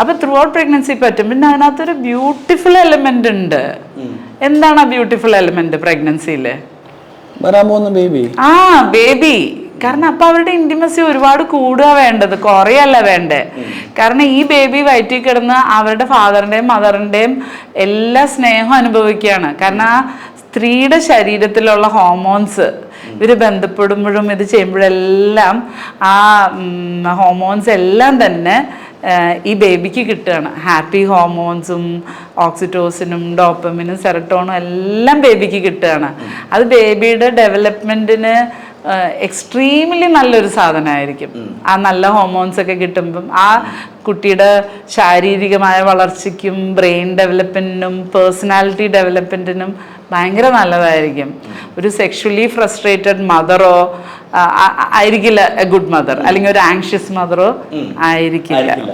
അപ്പൊ through out pregnancy പറ്റും. പിന്നെ അതിനകത്തൊരു ബ്യൂട്ടിഫുൾ എലമെന്റ് ഉണ്ട്. എന്താണ് ആ ബ്യൂട്ടിഫുൾ എലമെന്റ് പ്രഗ്നൻസിയിൽ വരാൻ പോകുന്ന ബേബി ആ ബേബി കാരണം അപ്പൊ അവരുടെ ഇന്റിമസി ഒരുപാട് കൂടുക വേണ്ടത്. കുറയല്ല വേണ്ടേ. കാരണം ഈ ബേബി വയറ്റിൽ കിടന്ന് അവരുടെ ഫാദറിന്റെയും മദറിന്റെയും എല്ലാ സ്നേഹവും അനുഭവിക്കുകയാണ്. കാരണം ആ സ്ത്രീയുടെ ശരീരത്തിലുള്ള ഹോർമോൺസ് ഇവർ ബന്ധപ്പെടുമ്പോഴും ഇത് ചെയ്യുമ്പോഴെല്ലാം ആ ഹോർമോൺസ് എല്ലാം തന്നെ ഈ ബേബിക്ക് കിട്ടുകയാണ്. ഹാപ്പി ഹോർമോൺസും ഓക്സിറ്റോസിനും ഡോപ്പമിനും സെറട്ടോണും എല്ലാം ബേബിക്ക് കിട്ടുകയാണ്. അത് ബേബിയുടെ ഡെവലപ്മെന്റിന് എക്സ്ട്രീംലി നല്ലൊരു സാധനമായിരിക്കും. ആ നല്ല ഹോർമോൺസ് ഒക്കെ കിട്ടുമ്പം ആ കുട്ടിയുടെ ശാരീരികമായ വളർച്ചയ്ക്കും ബ്രെയിൻ ഡെവലപ്മെന്റിനും പേഴ്സണാലിറ്റി ഡെവലപ്മെന്റിനും ഭയങ്കര നല്ലതായിരിക്കും. ഒരു സെക്ഷലി ഫ്രസ്ട്രേറ്റഡ് മദറോ ആയിരിക്കില്ല എ ഗുഡ് മദർ അല്ലെങ്കിൽ ഒരു ആങ്ഷ്യസ് മദറോ ആയിരിക്കില്ല. ആയിരിക്കില്ല.